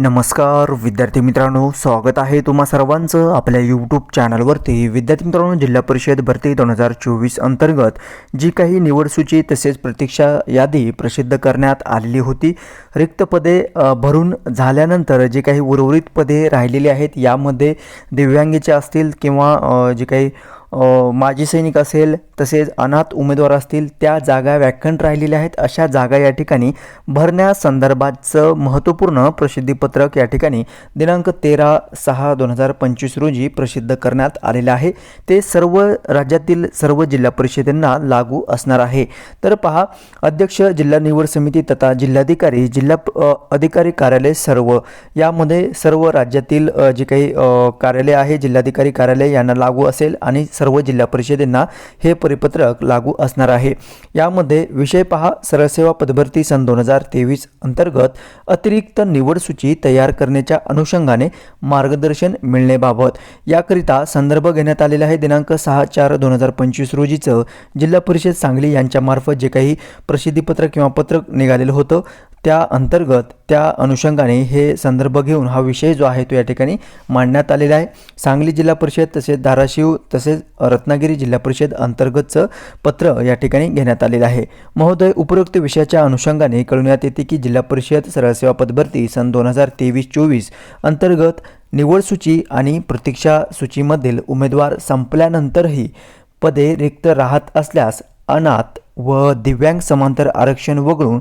नमस्कार विद्यार्थी मित्रांनो स्वागत आहे तुम्हा सर्वांचं आपल्या यूट्यूब चॅनलवरती विद्यार्थी मित्रांनो जिल्हा परिषद भरती दोन हजार चोवीस अंतर्गत जी काही निवडसूची तसेच प्रतीक्षा यादी प्रसिद्ध करण्यात आलेली होती रिक्त पदे भरून झाल्यानंतर जे काही उर्वरित पदे राहिलेली आहेत यामध्ये दिव्यांगीचे असतील किंवा जे काही माजी सैनिक असेल तसेच अनाथ उमेदवार असतील त्या जागा व्याख्यान राहिलेल्या आहेत. अशा जागा या ठिकाणी भरण्यासंदर्भातचं महत्त्वपूर्ण प्रसिद्धीपत्रक या ठिकाणी दिनांक तेरा सहा दोन हजार पंचवीस रोजी प्रसिद्ध करण्यात आलेलं आहे. ते सर्व राज्यातील सर्व जिल्हा परिषदेंना लागू असणार आहे. तर पहा अध्यक्ष जिल्हा निवड समिती तथा जिल्हाधिकारी जिल्हा अधिकारी कार्यालय सर्व. यामध्ये सर्व राज्यातील जे काही कार्यालय आहे जिल्हाधिकारी कार्यालय यांना लागू असेल आणि सर्व जिल्हा परिषदेंना हे परिपत्रक लागू असणार आहे. यामध्ये विषय पहा सरसेवा पदभरती सन दोन हजार तेवीस अंतर्गत अतिरिक्त निवड सूची तयार करण्याच्या अनुषंगाने मार्गदर्शन मिळण्याबाबत. याकरिता संदर्भ घेण्यात आलेला आहे दिनांक सहा चार दोन हजार पंचवीस रोजीचं. जिल्हा परिषद सांगली यांच्यामार्फत जे काही प्रसिद्धीपत्रक किंवा पत्रक निघालेलं होतं त्या अंतर्गत त्या अनुषंगाने हे संदर्भ घेऊन हा विषय जो आहे तो या ठिकाणी मांडण्यात आलेला आहे. सांगली जिल्हा परिषद तसेच धाराशिव तसेच रत्नागिरी जिल्हा परिषद अंतर्गतचं पत्र या ठिकाणी घेण्यात आलेलं आहे. महोदय उपरोक्त विषयाच्या अनुषंगाने कळवण्यात येते की जिल्हा परिषद सरळसेवा पदभरती सन दोन हजार तेवीस चोवीस अंतर्गत निवड सूची आणि प्रतीक्षा सूचीमधील उमेदवार संपल्यानंतरही पदे रिक्त राहत असल्यास अनाथ व दिव्यांग समांतर आरक्षण वगळून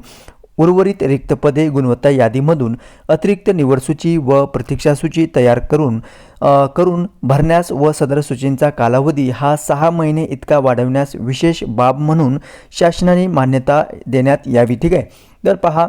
उर्वरित रिक्त पदे गुणवत्ता यादीमधून अतिरिक्त निवडसूची व प्रतीक्षासूची तयार करून करून भरण्यास व सदर सूचींचा कालावधी हा सहा महिने इतका वाढवण्यास विशेष बाब म्हणून शासनाने मान्यता देण्यात यावी ठीक आहे? तर पहा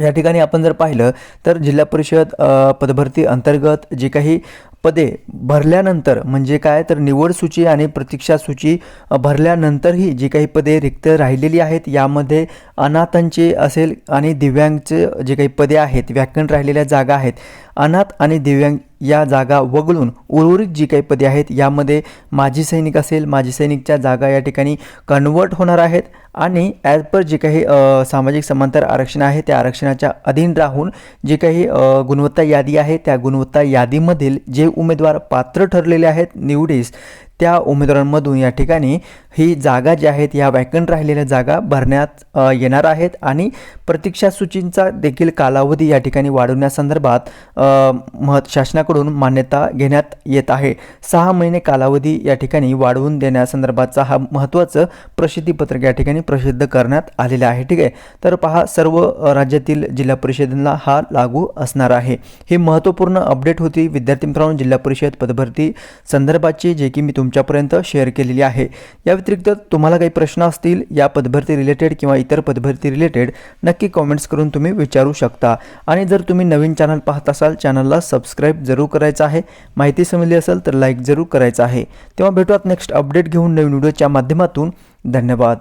या ठिकाणी आपण जर पाहिलं तर जिल्हा परिषद पदभरती अंतर्गत जे काही पदे भरल्यानंतर म्हणजे काय? तर निवड सूची आणि प्रतीक्षा सूची भरल्यानंतरही जी काही पदे रिक्त राहिलेली आहेत यामध्ये अनाथांचे असेल आणि दिव्यांगचे जे काही पदे आहेत व्याकरण राहिलेल्या जागा आहेत. अनाथ आणि दिव्यांग या जागा वगळून उर्वरित जी काही पदे आहेत यामध्ये माजी सैनिक असेल माजी सैनिकच्या जागा या ठिकाणी कन्वर्ट होणार आहेत आणि ॲज पर जे काही सामाजिक समांतर आरक्षण आहे त्या आरक्षणाच्या अधीन राहून जे काही गुणवत्ता यादी आहे त्या गुणवत्ता यादीमधील जे उमेदवार पात्र ठरलेले आहेत निवडीस त्या उमेदवारांमधून या ठिकाणी ही जागा ज्या आहेत या वॅकंट राहिलेल्या जागा भरण्यात येणार आहेत आणि प्रतीक्षा सूचींचा देखील कालावधी या ठिकाणी वाढवण्यासंदर्भात अ, महत् शासनाकडून मान्यता घेण्यात येत आहे. सहा महिने कालावधी या ठिकाणी वाढवून देण्यासंदर्भातचा हा महत्त्वाचं प्रसिद्धीपत्रक या ठिकाणी प्रसिद्ध करण्यात आलेलं आहे. ठीक आहे. तर पहा सर्व राज्यातील जिल्हा परिषदेला हा लागू असणार आहे. ही महत्त्वपूर्ण अपडेट होती. विद्यार्थी मित्रांनो जिल्हा परिषद पदभरती संदर्भाची जे की मी तुमच्यापर्यंत शेअर केलेली आहे. या व्यतिरिक्त तुम्हाला काही प्रश्न असतील या पदभरती रिलेटेड किंवा इतर पदभरती रिलेटेड नक्की कॉमेंट्स करून तुम्ही विचारू शकता. आणि जर तुम्ही नवीन चॅनल पाहत असाल चॅनलला सबस्क्राईब जरूर करायचं आहे. माहिती समजली असेल तर लाईक जरूर करायचं आहे. तेव्हा भेटूयात नेक्स्ट अपडेट घेऊन नवीन व्हिडिओच्या माध्यमातून. धन्यवाद.